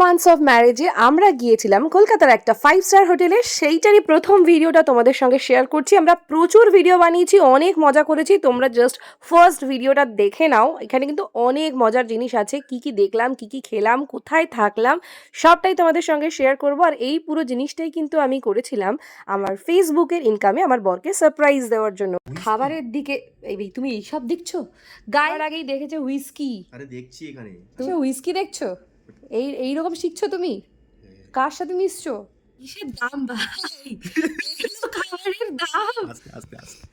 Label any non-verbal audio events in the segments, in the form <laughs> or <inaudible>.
Months of ম্যারেজে আমরা গিয়েছিলাম কলকাতার একটা ফাইভ স্টার হোটেলে। সেইটারই প্রথম ভিডিওটা তোমাদের সঙ্গে শেয়ার করছি। আমরা প্রচুর ভিডিও বানিয়েছি অনেক মজা করেছি। তোমরা জাস্ট ফার্স্ট ভিডিওটা দেখে নাও। এখানে কিন্তু অনেক মজার জিনিস আছে। কি কি দেখলাম কি কি খেলাম কোথায় থাকলাম সবটাই তোমাদের সঙ্গে শেয়ার করব। আর এই পুরো জিনিসটাই কিন্তু আমি করেছিলাম আমার ফেসবুকের ইনকামে আমার বরকে সারপ্রাইজ দেওয়ার জন্য। খাবারের দিকে এই তুমি এইসব দেখছ? গায়ের আগেই দেখেছে হুইস্কি আরে দেখছি এখানে। তুমি হুইস্কি দেখছ? এই এইরকম শিখছো তুমি? কার সাথে মিশছো? কিসের দাম ভাই? খাবারের দাম। আস্তে আস্তে আস্তে।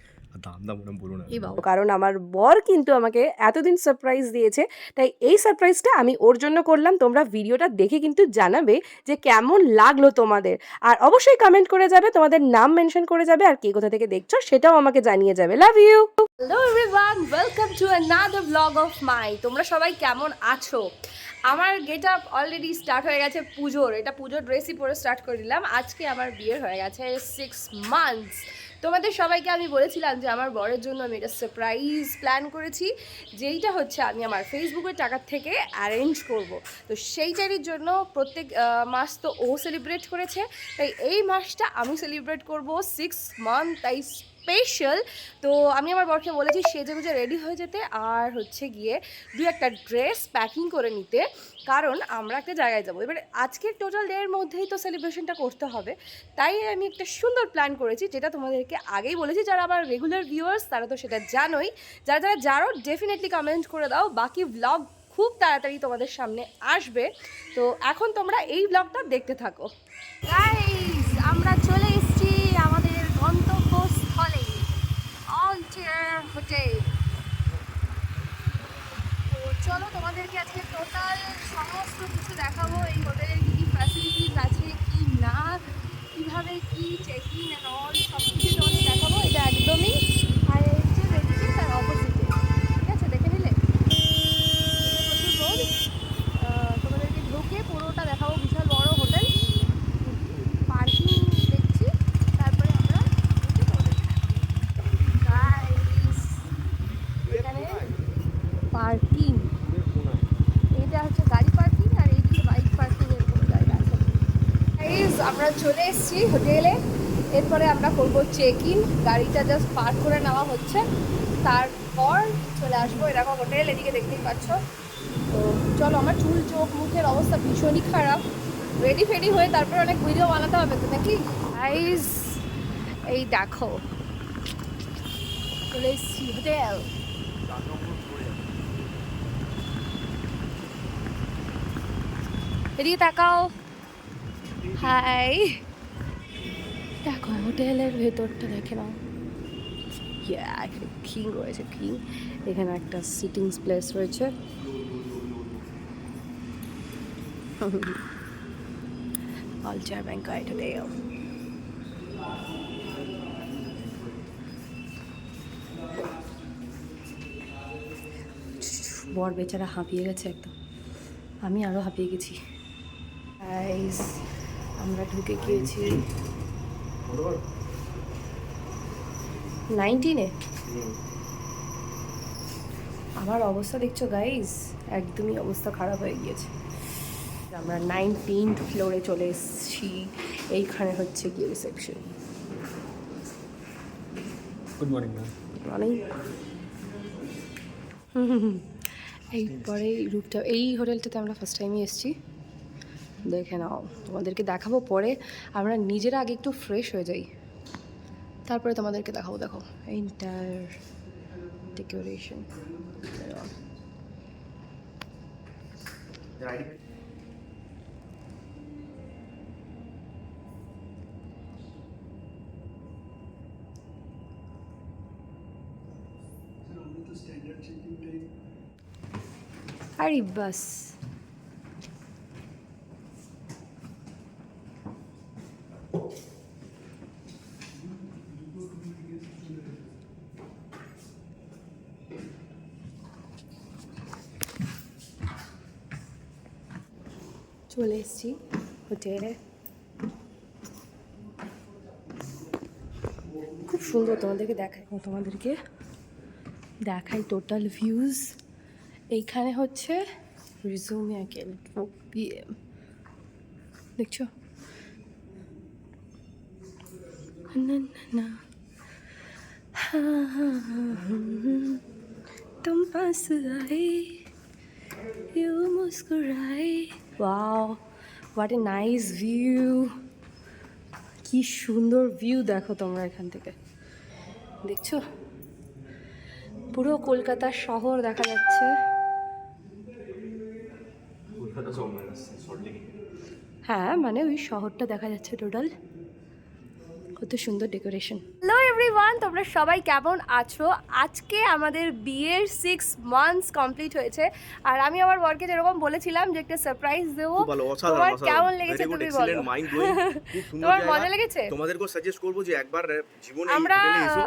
আর দাম দাম ওরম বলো না বাবা কারণ আমার বর কিন্তু আমাকে এতদিন সারপ্রাইজ দিয়েছে তাই এই সারপ্রাইজটা আমি ওর জন্য করলাম। তোমরা ভিডিওটা দেখে কিন্তু জানাবে যে কেমন লাগল তোমাদের। আর অবশ্যই কমেন্ট করে যাবে তোমাদের নাম মেনশন করে যাবে আর কে কোথা থেকে দেখছ সেটাও আমাকে জানিয়ে যাবে। Love you hello everyone welcome to another blog of my তোমরা সবাই কেমন আছো? আমার গেট আপ অলরেডি স্টার্ট হয়ে গেছে পুজোর। এটা পুজোর ড্রেসই পরে স্টার্ট করে দিলাম। আজকে আমার বিয়ে হয়ে গেছে সিক্স মান্থস তোমাদের সবাইকে আমি বলেছিলাম যে আমার বরের জন্য আমি এটা সারপ্রাইজ প্ল্যান করেছি, যেইটা হচ্ছে আমি আমার ফেসবুকের টাকার থেকে অ্যারেঞ্জ করব। তো সেইটারই জন্য প্রত্যেক মাস তো ও সেলিব্রেট করেছে, তাই এই মাসটা আমি সেলিব্রেট করব সিক্স মান্থ তাই স্পেশাল তো আমি আমার বরকে বলেছি সেজে গুজে রেডি হয়ে যেতে আর হচ্ছে গিয়ে দু একটা ড্রেস প্যাকিং করে নিতে। কারণ আমরা একটা জায়গায় যাব। এবার আজকের টোটাল ডের মধ্যেই তো সেলিব্রেশনটা করতে হবে। তাই আমি একটা সুন্দর প্ল্যান করেছি, যেটা তোমাদেরকে আগেই বলেছি। যারা আমার রেগুলার ভিউয়ার্স তারা তো সেটা জানোই। যারা যারা যারও ডেফিনেটলি কমেন্ট করে দাও। বাকি ব্লগ খুব তাড়াতাড়ি তোমাদের সামনে আসবে। তো এখন তোমরা এই ব্লগটা দেখতে থাকো। আমরা চলে এসেছি আমাদের গন্তব্যস্থলে অলটিয়ার হোটেল তো চলো তোমাদেরকে আজকে টোটাল সমস্ত কিছু দেখাবো, এই হোটেলের কী কী ফ্যাসিলিটিস আছে, কি না, কীভাবে কী চেক ইন অ্যান্ড অল সব কিছু তোমাদের দেখাবো। এটা একদমই আইএইচে রেখেছি তার অপোজিটে ঠিক আছে দেখে নিলে প্রচুর রোদ আহ, তোমাদেরকে ঢুকে পুরোটা দেখাবো বিশাল বড় হোটেল পার্কিং দেখছি তারপরে আমরা ঢুকে তোমাদের গাইস এখানে পার্কিং এইটা হচ্ছে গাড়ি পার্কিং আর এইদিকে বাইক পার্কিং এর কোনো জায়গা আছে গাইস আমরা চলে এসেছি হোটেলে। এরপরে আমরা করব চেক ইন গাড়িটা জাস্ট পার্ক করে নেওয়া হচ্ছে। তারপর চলে আসব এরকম হোটেল, এদিকে দেখতেই পাচ্ছ। তো চলো, আমার চুল, চোখ, মুখের অবস্থা ভীষণই খারাপ। রেডি ফেডি হয়ে তারপরে অনেক ভিডিও বানাতে হবে তো নাকি? আইস এই দেখো। চলে এসেছি হোটেল। এদিকে তাকাও। হাই দেখো, হোটেলের ভেতরটা দেখে নাও। কিং রয়েছে কিং এখানে একটা সিটিং প্লেস রয়েছে। অলচার ব্যাংক হোটেল বর বেচারা হাঁপিয়ে গেছে একদম। আমি আরও হাঁপিয়ে গেছি। আমরা ঢুকে গিয়েছি। নাইনটিনে আমার অবস্থা দেখছ গাইস একদমই অবস্থা খারাপ হয়ে গিয়েছে। আমরা নাইনটিন ফ্লোরে চলে এসেছি। এইখানে হচ্ছে গিয়ে রিসেপশন গুড মর্নিং অনেক এইপরে এই রূপটা এই হোটেলটাতে আমরা ফার্স্ট টাইমই এসেছি। দেখে নাও, তোমাদেরকে দেখাবো পরে। আমরা নিজেরা আগে একটু ফ্রেশ হয়ে যাই। তারপরে তোমাদেরকে দেখাবো, দেখো। ইন্টার ডেকোরেশন আরে চলে এসেছি হোটেলে খুব সুন্দর তোমাদেরকে দেখাই তোমাদেরকে দেখাই টোটাল ভিউজ এইখানে হচ্ছে রিজুমিয়া কেল পিএম দেখছো না, না, না। হা, হা, হা, হুম। तुम पास आए यूं मुस्कुराए wow what a nice view কি সুন্দর ভিউ দেখো তোমরা এখান থেকে। দেখছ? পুরো কলকাতা শহর দেখা যাচ্ছে। হ্যাঁ মানে ওই শহরটা দেখা যাচ্ছে টোটাল কত সুন্দর ডেকোরেশন হ্যালো এভরিওয়ান তোমরা সবাই কেমন আছো? আজকে আমাদের বিয়ের সিক্স মান্থস কমপ্লিট হয়েছে। আর আমি আমার বরকে যেরকম বলেছিলাম যে একটা সারপ্রাইজ দেবো তোমার কেমন লেগেছে তুমি বলো? <laughs> তোমার। মজা লেগেছে? তোমাদেরকেও সাজেস্ট করব যে একবার জীবনে আমরা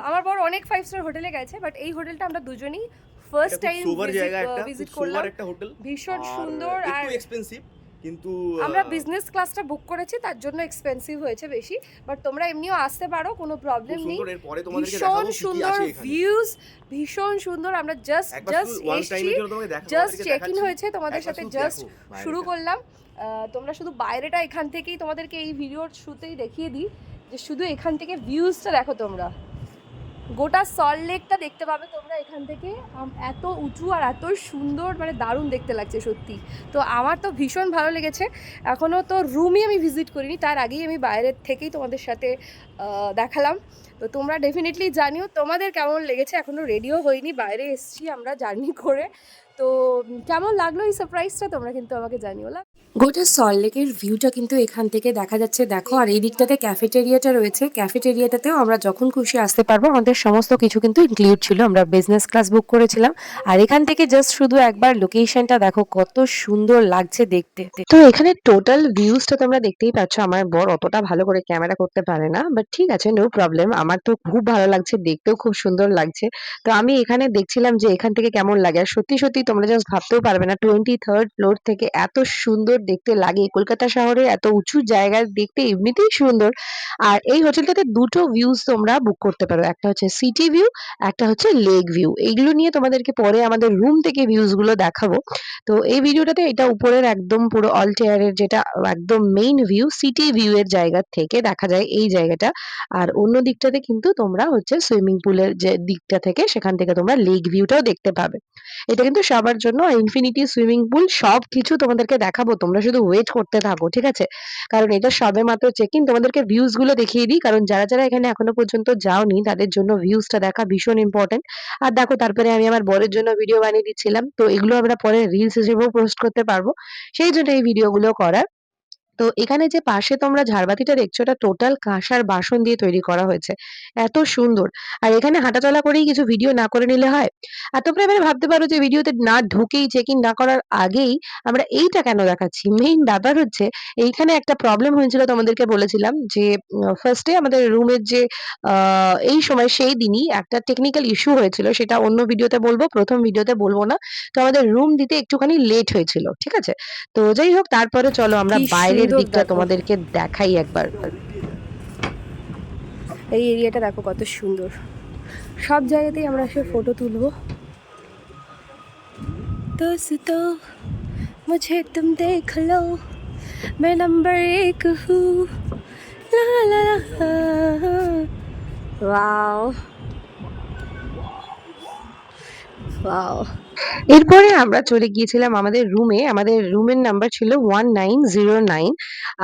আমার বর অনেক ফাইভ স্টার হোটেলে গেছে বাট এই হোটেলটা আমরা দুজনেই ফার্স্ট টাইম ভিজিট করলাম সোবার একটা হোটেল ভীষণ সুন্দর আর এক্সপেন্সিভ কিন্তু আমরা বিজনেস ক্লাসটা বুক করেছি তার জন্য এক্সপেন্সিভ হয়েছে বেশি বাট তোমরা এমনিও আসতে পারো কোনো প্রবলেম নেই। ভীষণ সুন্দর ভিউজ ভীষণ সুন্দর আমরা জাস্ট জাস্ট এসছি জাস্ট চেক ইন হয়েছে তোমাদের সাথে জাস্ট শুরু করলাম। তোমরা শুধু বাইরেটা এখান থেকেই তোমাদেরকে এই ভিডিওর শুতেই দেখিয়ে দিই যে শুধু এখান থেকে ভিউজটা দেখো তোমরা। গোটা সল্ট লেকটা দেখতে পাবে তোমরা এখান থেকে। এত উঁচু আর এত সুন্দর মানে দারুণ দেখতে লাগছে সত্যি। তো আমার তো ভীষণ ভালো লেগেছে। এখনও তো রুমই আমি ভিজিট করিনি, তার আগেই আমি বাইরের থেকেই তোমাদের সাথে দেখালাম। তো তোমরা ডেফিনেটলি জানিও তোমাদের কেমন লেগেছে। এখনও রেডিও হয়নি বাইরে এসছি আমরা জার্নি করে। তো কেমন লাগল এই সারপ্রাইজটা তোমরা কিন্তু আমাকে জানিও লা গোটা সল্টলেকের ভিউটা কিন্তু এখান থেকে দেখা যাচ্ছে। দেখো, আর এই দিকটাতে ক্যাফেটেরিয়াটা রয়েছে। ক্যাফেটেরিয়াটাতেও আমরা যখন খুশি আসতে পারব, আমাদের সমস্ত কিছু কিন্তু ইনক্লুড ছিল। আমরা বিজনেস ক্লাস বুক করেছিলাম। আর এখান থেকে জাস্ট শুধু একবার লোকেশনটা দেখো, কত সুন্দর লাগছে দেখতে। তো এখানে টোটাল ভিউজটা তোমরা দেখতেই পাচ্ছ। আমার বর অতটা ভালো করে ক্যামেরা করতে পারে না বাট ঠিক আছে নো প্রবলেম আমার তো খুব ভালো লাগছে, দেখতেও খুব সুন্দর লাগছে। তো আমি এখানে দেখছিলাম যে এখান থেকে কেমন লাগে। আর সত্যি সত্যি তোমরা জাস্ট ভাবতেও পারবে না টোয়েন্টি থার্ড ফ্লোর থেকে এত সুন্দর দেখতে লাগে। কলকাতা শহরে এত উঁচু জায়গায় দেখতে এমনিতেই সুন্দর। আর এই হোটেলটাতে দুটো ভিউজ তোমরা বুক করতে পারো। একটা হচ্ছে সিটি ভিউ একটা হচ্ছে লেক ভিউ এইগুলো নিয়ে তোমাদেরকে পরে আমাদের রুম থেকে ভিউজগুলো দেখাবো। তো এই ভিডিওটাতে এটা উপরের একদম পুরো অলটেয়ারের যেটা একদম মেইন ভিউ সিটি ভিউ এর জায়গা থেকে দেখা যায় এই জায়গাটা। আর অন্য দিকটাতে কিন্তু তোমরা হচ্ছে সুইমিং পুলের যে দিকটা থেকে সেখান থেকে তোমরা লেক ভিউটাও দেখতে পাবে। এটা কিন্তু সবার জন্য ইনফিনিটি সুইমিং পুল সব কিছু তোমাদেরকে দেখাবো। তোমরা শুধু ওয়েট করতে থাকো, ঠিক আছে? কারণ এটা সবে মাত্র চেক ইন তোমাদেরকে ভিউজগুলো দেখিয়ে দিই, কারণ যারা যারা এখানে এখনও পর্যন্ত যাওনি, তাদের জন্য ভিউজটা দেখা ভীষণ ইম্পর্টেন্ট আর দেখো, তারপরে আমি আমার বরের জন্য ভিডিও বানিয়ে দিচ্ছিলাম। তো এগুলো আমরা পরে রিলস হিসেবেও পোস্ট করতে পারব। সেই জন্য এই ভিডিওগুলো করার তো এখানে যে পাশে তোমরা ঝাড়বাতিটা দেখছ এটা টোটাল কাঁসার বাসন দিয়ে তৈরি করা হয়েছে। এত সুন্দর। আর এখানে হাঁটাচলা করেই কিছু ভিডিও না করে নিলে হয়? আর তোমরা এবারে ভাবতে পারো যে ভিডিওতে না ঢুকেই চেক ইন না করার আগেই আমরা এইটা কেন দেখাচ্ছি? মেইন ব্যাপার হচ্ছে এইখানে একটা প্রবলেম হয়েছিল তোমাদেরকে বলেছিলাম যে ফার্স্টে আমাদের রুমের যে আহ, এই সময় সেই দিনই একটা টেকনিক্যাল ইস্যু হয়েছিল। সেটা অন্য ভিডিওতে বলব প্রথম ভিডিওতে বলব না। তো আমাদের রুম দিতে একটুখানি লেট হয়েছিল ঠিক আছে? তো যাই হোক তারপরে চলো আমরা কি বাইরের সুন্দর দিকটা দেখো। তোমাদেরকে দেখাই একবার এই এরিয়াটা দেখো কত সুন্দর সব জায়গাতেই আমরা এসে ফটো তুলবো दोस्तों मुझे तुम देख लो मैं नंबर एक हूँ ला ला ला वाओ वाओ এরপরে আমরা চলে গিয়েছিলাম আমাদের রুমে আমাদের রুমের নাম্বার ছিল ওয়ান নাইন জিরো নাইন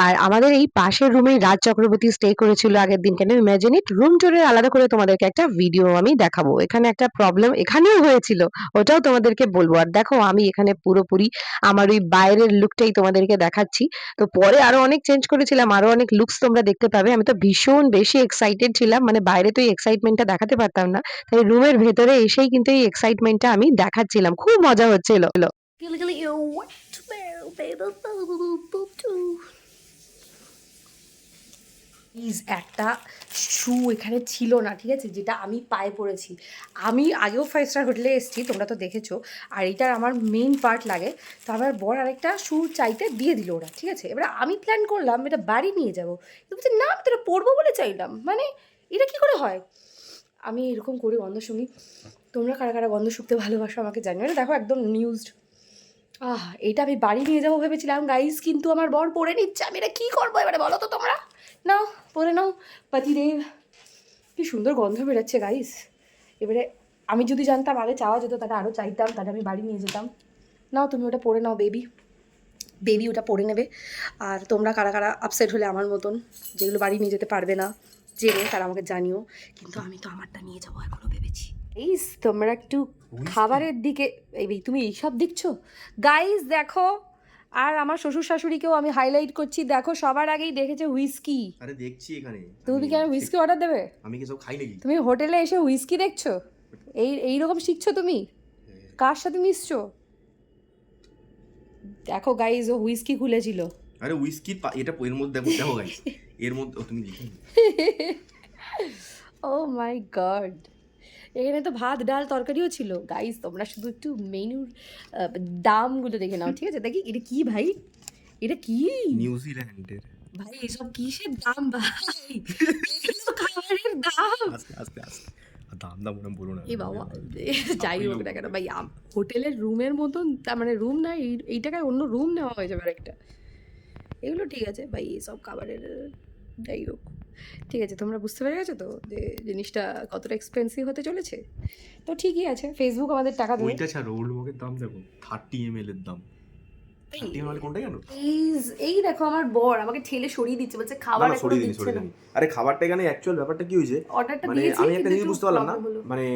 আর আমাদের এই পাশের রুমে রাজ চক্রবর্তী স্টে করেছিল আগের দিন। কেন ইমাজিন ইট রুম টুরের আলাদা করে তোমাদেরকে একটা ভিডিও আমি দেখাবো। এখানে একটা প্রবলেম এখানেও হয়েছিল, ওটাও তোমাদেরকে বলব। আর দেখো, আমি এখানে পুরোপুরি আমার ওই বাইরের লুকটাই তোমাদেরকে দেখাচ্ছি। তো পরে আরও অনেক চেঞ্জ করেছিলাম, আরও অনেক লুকস তোমরা দেখতে পাবে। আমি তো ভীষণ বেশি এক্সাইটেড ছিলাম মানে বাইরে তো এই এক্সাইটমেন্টটা দেখাতে পারতাম না। তাই রুমের ভেতরে এসেই কিন্তু এই এক্সাইটমেন্টটা আমি দেখাচ্ছিলাম। খুব মজা হচ্ছিল। প্লিজ একটা শু এখানে ছিল না, ঠিক আছে? যেটা আমি পায়ে পড়েছি। আমি আগেও ফাইভ স্টার হোটেলে এসেছি, তোমরা তো দেখেছ। আর এটার আমার মেইন পার্ট লাগে। তো আমার বর আরেকটা শু চাইতে দিয়ে দিল ওরা, ঠিক আছে? এবার আমি প্ল্যান করলাম, এটা বাড়ি নিয়ে যাব। বলছে, না, আমি তো এটা পরবো বলে চাইলাম। মানে এটা কি করে হয়? আমি এরকম করি গন্ধ শুনি। তোমরা কারা কারা গন্ধ শুকতে ভালোবাসো আমাকে জানিও। এটা দেখো একদম নিউজড আহ, এটা আমি বাড়ি নিয়ে যাব ভেবেছিলাম। গাইস কিন্তু আমার বর পরে নিচ্ছে। আমি এটা কী করব এবারে বলো তো তোমরা? নাও পরে নাও। পতিদেব, কি সুন্দর গন্ধ বেরোচ্ছে গাইস এবারে আমি যদি জানতাম, আগে চাওয়া যেত, তাহলে আরও চাইতাম, তাহলে আমি বাড়ি নিয়ে যেতাম। নাও, তুমি ওটা পরে নাও বেবি বেবি ওটা পরে নেবে। আর তোমরা কারা কারা আপসেট হলে আমার মতন, যেগুলো বাড়ি নিয়ে যেতে পারবে না। জেনে তারা আমাকে জানিও। কিন্তু আমি তো আমারটা নিয়ে যাব এখনও ভেবেছি। এই তোমরা একটু খাবারের দিকে এই তুমি এইসব দেখছ? গাইস দেখো আর আমার শ্বশুর শাশুড়িকেও আমি হাইলাইট করছি। দেখো সবার আগেই দেখেছে হুইস্কি আরে দেখছি এখানে। তুমি কি হুইস্কি অর্ডার দেবে? আমি কি সব খাই নাকি? তুমি হোটেলে এসে হুইস্কি দেখছ? এই এইরকম শিখছো তুমি? কার সাথে মিশছো? দেখো গাইজ ও হুইস্কি খুলেছিল। আরে হুইস্কি এটা এর মধ্যে দেখো দেখো গাইস <laughs> এর মধ্যে তুমি লিখে ও মাই গড এখানে তো ভাত ডাল তরকারিও ছিল। গাইজ তোমরা শুধু একটু মেনুর দামগুলো দেখে নাও ঠিক আছে? দেখি এটা কি ভাই? এটা কি? নিউজিল্যান্ডের। ভাই এসব কিসের দাম ভাই? খাবারের দাম। আস্তে আস্তে আস্তে। দাম দাম ওরম বলো না। এই বাবা যাই হোক না কেন ভাই হোটেলের রুমের মতন তার মানে রুম না এই টাকায় অন্য রুম নেওয়া হয়ে যাবে একটা এগুলো ঠিক আছে ভাই এইসব খাবারের যাই হোক। ঠিক আছে তোমরা বুঝতে পেরে গেছো তো যে জিনিসটা কতটা এক্সপেন্সিভ হতে চলেছে? তো ঠিকই আছে ফেসবুক আমাদের টাকা দেবে। ওইটা ছাড়ো ওল্ড মগের দাম দেখো থার্টি এম এর দাম। প্লিজ এই দেখো আমার বর আমাকে ঠেলে সরিয়ে দিচ্ছে বলছে খাবার না, সরিয়ে দিন সরিয়ে আরে খাবারটা এখানে অ্যাকচুয়াল ব্যাপারটা কি হয়েছে? অর্ডারটা মানে আমি একটা জিনিস বুঝতে পারলাম না মানে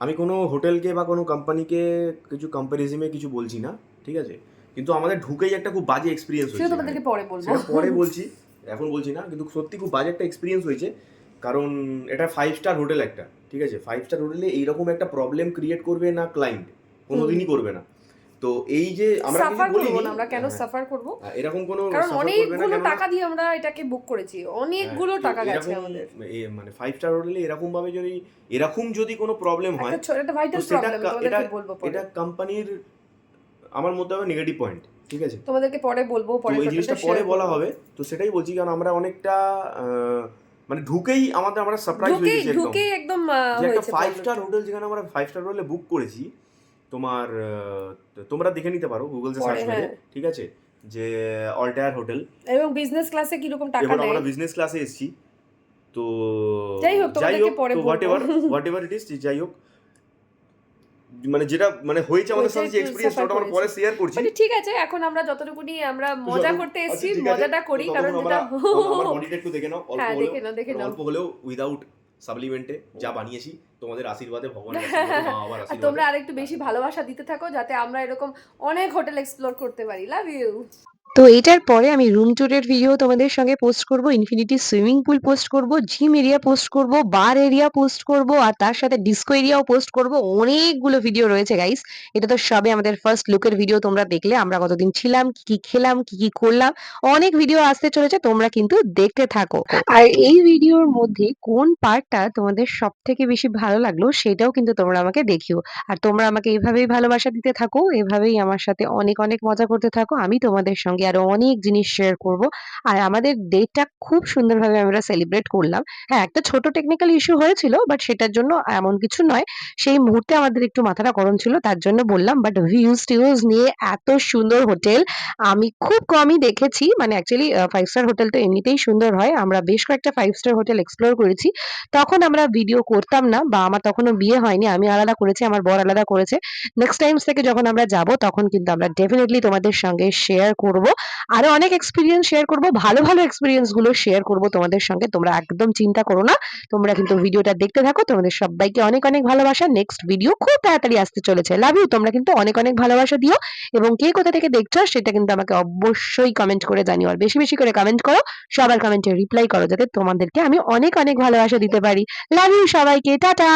আমি কোনো হোটেলকে বা কোনো কোম্পানিকে কিছু কম্পারিজমে কিছু বলছি না ঠিক আছে? কিন্তু আমাদের ঢুকেই একটা খুব বাজে এক্সপিরিয়েন্স হয়েছে তোমাদেরকে পরে বলব। পরে বলছি। এখন বলছি না কিন্তু সত্যি খুব বাজে একটা এক্সপিরিয়েন্স হয়েছে। কারণ এটা ফাইভ স্টার হোটেল একটা ঠিক আছে? ফাইভ স্টার হোটেলে এইরকম একটা প্রবলেম ক্রিয়েট করবে না ক্লায়েন্ট কোনোদিনই করবে না। তো এই যে আমরা সাফার করব না আমরা কেন হ্যাঁ, সাফার করব? হ্যাঁ, এরকম কোনো কারণ করবে না, অনেকগুলো টাকা দিয়ে আমরা এটাকে বুক করেছি। অনেকগুলো হ্যাঁ, টাকা গেছে আমাদের। মানে ফাইভ স্টার হোটেলে এরকম ভাবে যদি এরকম যদি কোনো প্রবলেম হয় একটা ভাইটাল প্রবলেম এটা- বলব এটা কোম্পানির আমার মধ্যে হবে নেগেটিভ পয়েন্ট ঠিক আছে? তোমাদেরকে পরে বলব পরে এই জিনিসটা পরে বলা হবে। তো সেটাই বলছি কারণ আমরা অনেকটা মানে ঢুকেই আমাদের আমরা সারপ্রাইজ হয়ে গেছি ঢুকেই একদম একটা ফাইভ স্টার হোটেল যেখানে আমরা ফাইভ স্টার হোটেলে বুক করেছি তোমার তোমরা দেখে নিতে পারো গুগলসে পরে, সার্চ করে হ্যাঁ। ঠিক আছে? যে অল্টায়ার হোটেল এবং বিজনেস ক্লাসে কীরকম টাকা নেয় আমরা বিজনেস ক্লাসে এসেছি। তো যাই হোক, তোমাদেরকে পরে। Whatever whatever it is যাই হোক। মানে যেটা মানে হয়েছে আমাদের সাথে যে এক্সপেরিয়েন্স ওটা আমরা পরে শেয়ার করছি। মানে ঠিক আছে এখন আমরা যতটুকুনি আমরা মজা করতে আচ্ছা, এসেছি মজাটা করি কারণ যেটা আমরা- বডিটা <laughs> একটু দেখে নাও অল্প হ্যাঁ হলেও অল্প হলেও উইদাউট সাপ্লিমেন্টে যা বানিয়েছি তোমাদের আশীর্বাদে ভগবান <laughs> তোমরা আরেকটু বেশি ভালোবাসা দিতে থাকো যাতে আমরা এরকম অনেক হোটেল এক্সপ্লোর করতে পারি। লাভ ইউ তো এটার পরে আমি রুম ট্যুরের ভিডিও তোমাদের সঙ্গে পোস্ট করব ইনফিনিটি সুইমিং পুল পোস্ট করব জিম এরিয়া পোস্ট করব বার এরিয়া পোস্ট করব, আর তার সাথে ডিস্কো এরিয়াও পোস্ট করব। অনেকগুলো ভিডিও রয়েছে গাইস এটা তো সবে আমাদের ফার্স্ট লুকের ভিডিও তোমরা দেখলে। আমরা কতদিন ছিলাম, কি কি খেলাম, কি কি করলাম, অনেক ভিডিও আসতে চলেছে, তোমরা কিন্তু দেখতে থাকো। আর এই ভিডিওর মধ্যে কোন পার্টটা তোমাদের সব থেকে বেশি ভালো লাগল, সেটাও কিন্তু তোমরা আমাকে দেখিও। আর তোমরা আমাকে এভাবেই ভালোবাসা দিতে থাকো, এভাবেই আমার সাথে অনেক অনেক মজা করতে থাকো। আমি তোমাদের সঙ্গে আরও অনেক জিনিস শেয়ার করব। আর আমাদের ডেটটা খুব সুন্দরভাবে আমরা সেলিব্রেট করলাম। হ্যাঁ একটা ছোট টেকনিক্যাল ইস্যু হয়েছিল বাট সেটার জন্য এমন কিছু নয়। সেই মুহূর্তে আমাদের একটু মাথাটা গরম ছিল, তার জন্য বললাম বাট ভিউজ টিউজ নিয়ে এত সুন্দর হোটেল আমি খুব কমই দেখেছি। মানে অ্যাকচুয়ালি ফাইভ স্টার হোটেল তো এমনিতেই সুন্দর হয়। আমরা বেশ কয়েকটা ফাইভ স্টার হোটেল এক্সপ্লোর করেছি। তখন আমরা ভিডিও করতাম না, বা আমার তখনও বিয়ে হয়নি, আমি আলাদা করেছি, আমার বর আলাদা করেছে। নেক্সট টাইমস থেকে যখন আমরা যাব, তখন কিন্তু আমরা ডেফিনেটলি তোমাদের সঙ্গে শেয়ার করব। আরও অনেক এক্সপিরিয়েন্স শেয়ার করব, ভালো ভালো এক্সপিরিয়েন্সগুলো শেয়ার করব তোমাদের সঙ্গে। তোমরা একদম চিন্তা করো না। তোমরা কিন্তু ভিডিওটা দেখতে থাকো। তোমাদের সবাইকে অনেক অনেক ভালোবাসা। নেক্সট ভিডিও খুব তাড়াতাড়ি আসতে চলেছে। লাভ ইউ তোমরা কিন্তু অনেক অনেক ভালোবাসা দিও। এবং কে কোথা থেকে দেখছ, সেটা কিন্তু আমাকে অবশ্যই কমেন্ট করে জানিও। আর বেশি বেশি করে কমেন্ট করো, সবার কমেন্টে রিপ্লাই করো, যাতে তোমাদেরকে আমি অনেক অনেক ভালোবাসা দিতে পারি। লাভ ইউ সবাইকে! টাটা!